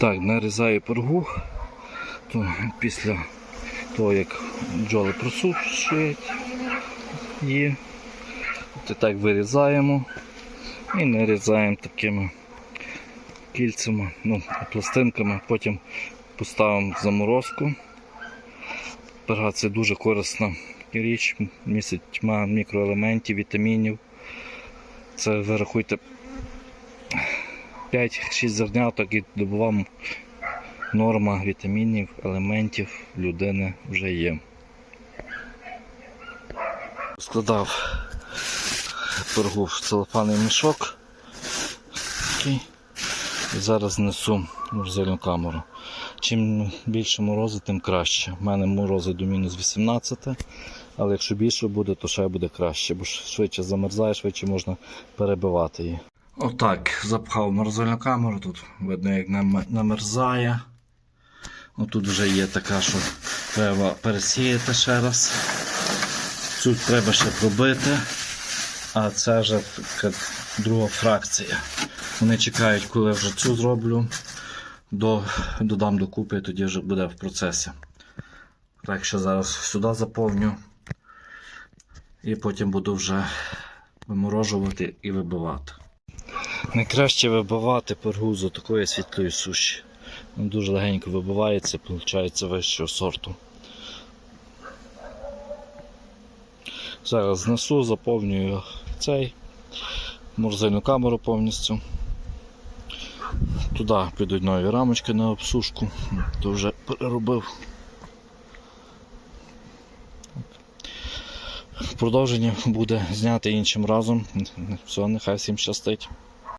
Так, нарізаю пергу. То після того, як бджоли просушують її, то так вирізаємо і нарізаємо такими кільцями, ну, пластинками, потім поставимо в заморозку. Перга це дуже корисна річ, містить тьма мікроелементів, вітамінів. Це ви рахуйте 5-6 зерняток і добувам норма вітамінів, елементів людини вже є. Складав пергу в целофанний мішок. І зараз несу в морозильну камеру. Чим більше морози, тим краще. У мене морози до мінус 18, але якщо більше буде, то ще буде краще, бо швидше замерзає, швидше можна перебивати її. Отак, запхав морозильну камеру, тут видно, як нам- намерзає. Отут вже є така, що треба пересіяти ще раз. Цю треба ще пробити, а це вже така друга фракція. Вони чекають, коли вже цю зроблю, до, додам докупи, і тоді вже буде в процесі. Так що зараз сюди заповню і потім буду вже виморожувати і вибивати. Найкраще вибивати пергу з такої світлої суші. Він дуже легенько вибивається, виходить вищого сорту. Зараз знесу, заповнюю цей морозильну камеру повністю. Туди підуть нові рамочки на обсушку, то вже переробив. Продовження буде зняти іншим разом. Все, нехай всім щастить.